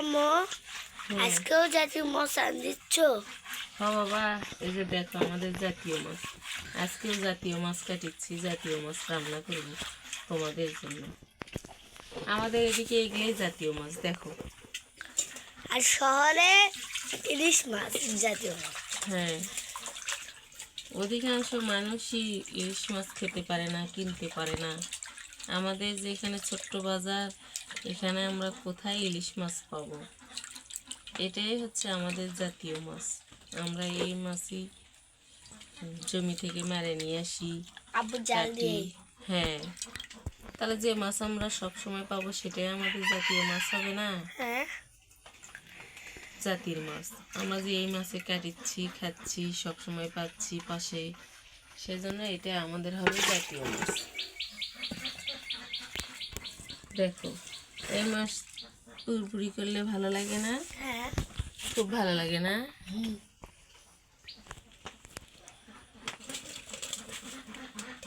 আম্মু হ্যাঁ। আজকেও জাতীয় মশান দিচ্ছ হ্যাঁ বাবা এই যে দেখো আমাদের জাতীয় মাছ। আজকেও জাতীয় মাছ কাটিচ্ছি জাতীয় মাছ রান্না করব তোমাদের জন্য। আমাদের এদিকে এগুলোই জাতীয় মাছ দেখো। আর শহরে ইলিশ মাছ জাতীয় মাছ। হ্যাঁ। অধিকাংশ মানুষই ইলিশ মাছ খেতে পারে না কিনতে পারে না। আমাদের যেখানে ছোট্ট বাজার এখানে আমরা কোথায় ইলিশ মাছ পাবো? এটাই হচ্ছে আমাদের জাতীয় মাছ। আমরা এই মাছই জমি থেকে মেরে নিয়ে আসি। হ্যাঁ। তাহলে যে মাছ আমরা সব সময় পাবো সেটাই আমাদের জাতীয় মাছ হবে না? হ্যাঁ। জাতির মাছ। আমরা যে এই মাছে কাটিচ্ছি খাচ্ছি সব সময় পাচ্ছি পাশে সেজন্য এটা আমাদের হবে জাতীয় মাছ। দেখো। এই মাছ পুরপুরি করলে ভালো লাগে না? হ্যাঁ। খুব ভালো লাগে না?